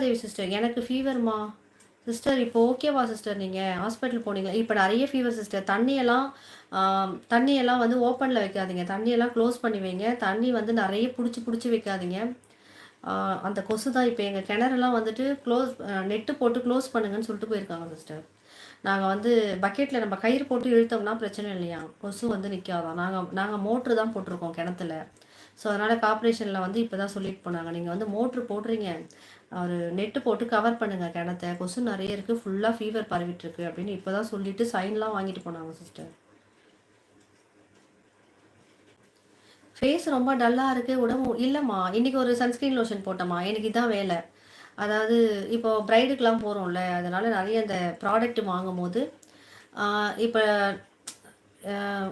தேவி sister எனக்கு ஃபீவர்மா sister இப்போ ஓகேவா சிஸ்டர் நீங்கள் ஹாஸ்பிட்டல் போனீங்களா இப்போ நிறைய ஃபீவர் சிஸ்டர் தண்ணியெல்லாம் தண்ணியெல்லாம் வந்து ஓப்பனில் வைக்காதீங்க. தண்ணியெல்லாம் க்ளோஸ் பண்ணி வைங்க. தண்ணி வந்து நிறைய பிடிச்சி பிடிச்சி வைக்காதீங்க. அந்த கொசு தான் இப்போ எங்கள் கிணறுலாம் வந்துட்டு க்ளோஸ் நெட்டு போட்டு க்ளோஸ் பண்ணுங்கன்னு சொல்லிட்டு போயிருக்காங்க சிஸ்டர் நாங்கள் வந்து பக்கெட்டில் நம்ம கயிறு போட்டு இழுத்தோம்னா பிரச்சனை இல்லையா? கொசு வந்து நிற்காதான் நாங்கள் நாங்கள் மோட்ரு தான் போட்டிருக்கோம் கிணத்துல. ஸோ அதனால் கார்பரேஷனில் வந்து இப்போ தான் சொல்லிட்டு போனாங்க. நீங்கள் வந்து மோட்ரு போடுறீங்க. ஒரு நெட்டு போட்டு கவர் பண்ணுங்கள் கிணத்த. கொசு நிறைய இருக்குது ஃபுல்லாக ஃபீவர் பரவிட்டுருக்கு அப்படின்னு இப்போ தான் சொல்லிவிட்டு சைன்லாம் வாங்கிட்டு போனாங்க சிஸ்டர் ஃபேஸ் ரொம்ப டல்லாக இருக்குது உடம்பு இல்லைம்மா. இன்றைக்கி ஒரு சன்ஸ்க்ரீன் லோஷன் போட்டோம்மா. எனக்கு இதான் வேலை. அதாவது இப்போ ப்ரைடுக்கெலாம் போகிறோம்ல அதனால் நிறைய அந்த ப்ராடக்ட் வாங்கும் போது இப்போ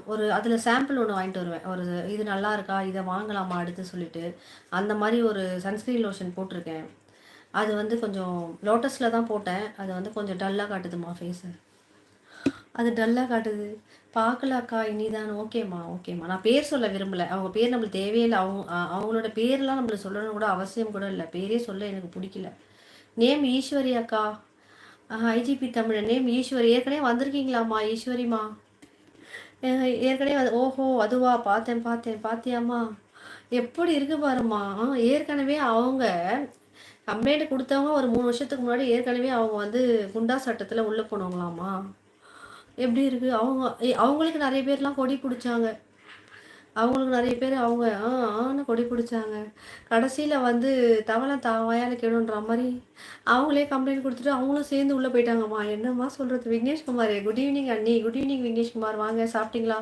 ஒரு அதில் சாம்பிள் ஒன்று வாங்கிட்டு வருவேன். ஒரு இது நல்லா இருக்கா? இதை வாங்கலாமா? அடுத்து சொல்லிட்டு. அந்த மாதிரி ஒரு சன்ஸ்க்ரீன் லோஷன் போட்டிருக்கேன். அது வந்து கொஞ்சம் லோட்டஸில் தான் போட்டேன். அது வந்து கொஞ்சம் டல்லாக காட்டுதுமா ஃபேஸு அது டல்லாக காட்டுது. பார்க்கலாக்கா இனிதான். ஓகேம்மா ஓகேம்மா. நான் பேர் சொல்ல விரும்பலை. அவங்க பேர் நம்மளுக்கு தேவையில்லை. அவங்க அவங்களோட பேர்லாம் நம்மளுக்கு சொல்லணும் கூட அவசியம் கூட இல்லை. பேரே சொல்ல எனக்கு பிடிக்கல. நேம் ஈஸ்வரி அக்கா. IGP Tamil name Eswari. ஏற்கனவே வந்திருக்கீங்களாம்மா ஈஸ்வரிம்மா? ஏற்கனவே அது ஓஹோ அதுவா? பார்த்தேன் பார்த்தேன் பார்த்தியாம்மா எப்படி இருக்கு பாருமா ஏற்கனவே அவங்க கம்ப்ளைண்ட் கொடுத்தவங்க ஒரு மூணு வருஷத்துக்கு முன்னாடி ஏற்கனவே அவங்க வந்து குண்டா சட்டத்தில் உள்ளே போனவங்களாமா எப்படி இருக்குது அவங்க அவங்களுக்கு நிறைய பேர்லாம் கொடி பிடிச்சாங்க. அவங்களுக்கு நிறைய பேர் அவங்க ஆ ஆன்னு கொடி பிடிச்சாங்க. கடைசியில் வந்து தவளை தா வயால கேடுன்ற மாதிரி அவங்களே கம்ப்ளைண்ட் கொடுத்துட்டு அவங்களும் சேர்ந்து உள்ளே போயிட்டாங்கம்மா. என்னம்மா சொல்கிறது விக்னேஷ்குமார் குட் ஈவினிங் அண்ணி. Good evening Vigneshkumar. வாங்க சாப்பிட்டீங்களா?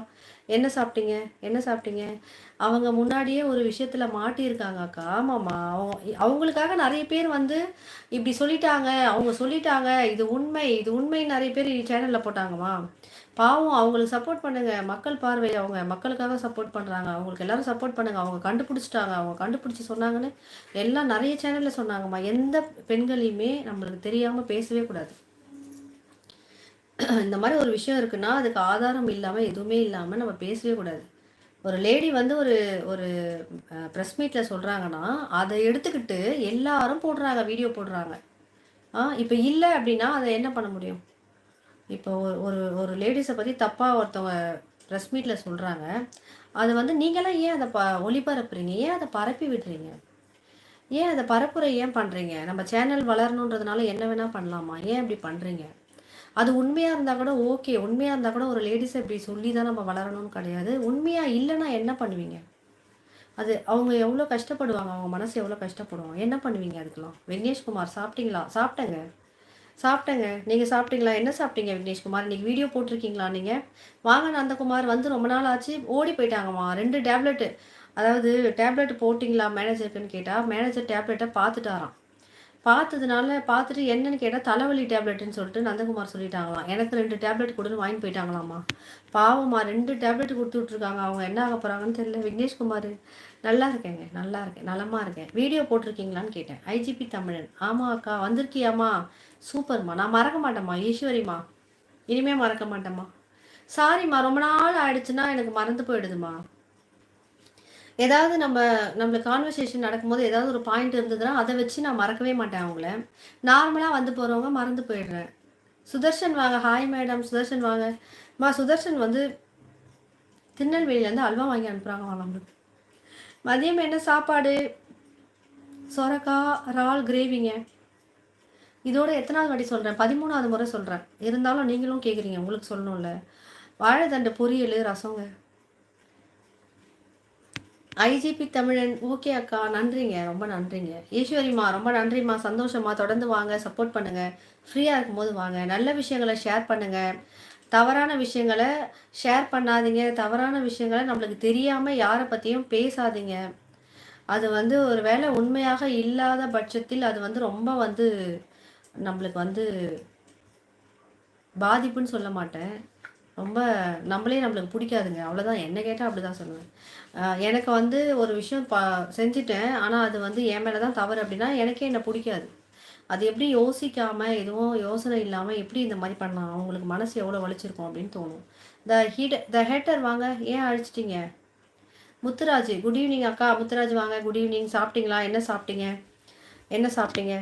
என்ன சாப்பிட்டீங்க? என்ன சாப்பிட்டீங்க? அவங்க முன்னாடியே ஒரு விஷயத்தில் மாட்டியிருக்காங்க அக்கா ஆமாம்மா. அவங்க அவங்களுக்காக நிறைய பேர் வந்து இப்படி சொல்லிட்டாங்க. அவங்க சொல்லிட்டாங்க. இது உண்மை. இது உண்மை நிறைய பேர் சேனலில் போட்டாங்கம்மா. பாவம் அவங்களுக்கு சப்போர்ட் பண்ணுங்க. மக்கள் பார்வை அவங்க. மக்களுக்காக சப்போர்ட் பண்ணுறாங்க அவங்களுக்கு எல்லாரும் சப்போர்ட் பண்ணுங்க. அவங்க கண்டுபிடிச்சிட்டாங்க. அவங்க கண்டுபிடிச்சி சொன்னாங்கன்னு எல்லாம் நிறைய சேனலில் சொன்னாங்கம்மா. எந்த பெண்களையுமே நம்மளுக்கு தெரியாமல் பேசவே கூடாது. இந்த மாதிரி ஒரு விஷயம் இருக்குன்னா அதுக்கு ஆதாரம் இல்லாமல் எதுவுமே இல்லாமல் நம்ம பேசவே கூடாது. ஒரு லேடி வந்து ஒரு ஒரு ப்ரெஸ் மீட்டில் சொல்கிறாங்கன்னா அதை எடுத்துக்கிட்டு எல்லாரும் போடுறாங்க வீடியோ போடுறாங்க. ஆ இப்போ இல்லை அப்படின்னா அதை என்ன பண்ண முடியும்? இப்போ ஒரு ஒரு லேடிஸை பற்றி தப்பாக ஒருத்தவங்க ப்ரெஸ் மீட்டில் சொல்கிறாங்க அது வந்து நீங்களாம் ஏன் அதை ப ஒளிபரப்புறீங்க? ஏன் அதை பரப்பி விடுறீங்க? ஏன் அதை பரப்புரை ஏன் பண்ணுறீங்க நம்ம சேனல் வளரணுன்றதுனால என்ன வேணால் பண்ணலாமா? ஏன் இப்படி பண்ணுறீங்க அது உண்மையாக இருந்தால் கூட ஓகே உண்மையாக இருந்தால் கூட ஒரு லேடிஸை இப்படி சொல்லி தான் நம்ம வளரணும்னு கிடையாது. உண்மையாக இல்லைன்னா என்ன பண்ணுவீங்க? அது அவங்க எவ்வளோ கஷ்டப்படுவாங்க அவங்க மனசு எவ்வளோ கஷ்டப்படுவாங்க என்ன பண்ணுவீங்க அதுக்கெல்லாம்? விக்னேஷ்குமார் சாப்பிட்டீங்களா? சாப்பிட்டேங்க. சாப்பிட்டேங்க. நீங்கள் சாப்பிட்டீங்களா? என்ன சாப்பிட்டீங்க விக்னேஷ்குமார்? இன்றைக்கி வீடியோ போட்டிருக்கீங்களா நீங்கள் வாங்க நந்தகுமார் வந்து ரொம்ப நாள் ஆச்சு. ஓடி போயிட்டாங்கம்மா. ரெண்டு டேப்லெட்டு. அதாவது டேப்லெட் போட்டிங்களா? மேனேஜருக்குன்னு கேட்டால் மேனேஜர் டேப்லெட்டை பார்த்துட்டாராம். பார்த்ததுனால பார்த்துட்டு என்னன்னு கேட்டால் தலைவலி டேப்லெட்டுன்னு சொல்லிட்டு நந்தகுமார் சொல்லிட்டாங்களாம். எனக்கு ரெண்டு டேப்லெட் கொடுன்னு வாங்கி போயிட்டாங்களாம்மா. பாவம்மா ரெண்டு டேப்லெட் கொடுத்து விட்ருக்காங்க அவங்க என்ன ஆக போகிறாங்கன்னு தெரியல. விக்னேஷ்குமார் நல்லா இருக்கேங்க நல்லா இருக்கேன் நலமாக இருக்கேன். வீடியோ போட்டிருக்கீங்களான்னு கேட்டேன். ஐஜிபி தமிழன். ஆமாம் அக்கா வந்திருக்கியாம்மா. சூப்பர்மா. நான் மறக்க மாட்டேம்மா. ஈஸ்வரிம்மா. இனிமே மறக்க மாட்டேம்மா. சாரிம்மா ரொம்ப நாள் ஆயிடுச்சுன்னா எனக்கு மறந்து போயிடுதுமா ஏதாவது நம்ம நம்மளுக்கு கான்வர்சேஷன் நடக்கும்போது ஏதாவது ஒரு பாயிண்ட் இருந்ததுன்னா அதை வச்சு நான் மறக்கவே மாட்டேன் அவங்கள. நார்மலாக வந்து போகிறவங்க மறந்து போயிடுறேன். சுதர்ஷன் வாங்க ஹாய் மேடம் சுதர்ஷன் வாங்க. மா சுதர்ஷன் வந்து திருநெல்வேலியிலேருந்து அல்வா வாங்கி அனுப்புகிறாங்க நம்மளுக்கு. மதியம் என்ன சாப்பாடு? சொரக்கா ரால் கிரேவிங்க இதோட எத்தனாவது வாட்டி சொல்கிறேன் பதிமூணாவது முறை சொல்கிறேன் இருந்தாலும் நீங்களும் கேட்குறீங்க உங்களுக்கு சொல்லணும்ல. வாழைத்தண்டு பொரியல் ரசங்க. ஐஜிபி தமிழன் ஓகே அக்கா. நன்றிங்க. ரொம்ப நன்றிங்க. ஈஸ்வரிம்மா ரொம்ப நன்றிம்மா. சந்தோஷமா தொடர்ந்து வாங்க. சப்போர்ட் பண்ணுங்க. ஃப்ரீயாக இருக்கும்போது வாங்க. நல்ல விஷயங்களை ஷேர் பண்ணுங்க. தவறான விஷயங்களை ஷேர் பண்ணாதீங்க. தவறான விஷயங்களை நம்மளுக்கு தெரியாமல் யாரை பற்றியும் பேசாதீங்க. அது வந்து ஒரு வேலை உண்மையாக இல்லாத பட்சத்தில் அது வந்து ரொம்ப வந்து நம்மளுக்கு வந்து பாதிப்புன்னு சொல்ல மாட்டேன். ரொம்ப நம்மளே நம்மளுக்கு பிடிக்காதுங்க. அவ்வளோதான் என்ன கேட்டால் அப்படி தான் சொல்லுவேன் எனக்கு வந்து ஒரு விஷயம் ப செஞ்சுட்டேன். ஆனால் அது வந்து என் மேலே தான் தவறு அப்படின்னா எனக்கே என்னை பிடிக்காது. அது எப்படி யோசிக்காமல் எதுவும் யோசனை இல்லாமல் எப்படி இந்த மாதிரி பண்ணலாம்? அவங்களுக்கு மனசு எவ்வளோ வலிச்சிருக்கும் அப்படின்னு தோணும். த ஹீட் த ஹேட்டர் வாங்க ஏன் அழிச்சிட்டிங்க? முத்துராஜ் குட் ஈவினிங் அக்கா. முத்துராஜ் வாங்க குட் ஈவினிங் சாப்பிட்டீங்களா? என்ன சாப்பிட்டீங்க? என்ன சாப்பிட்டீங்க?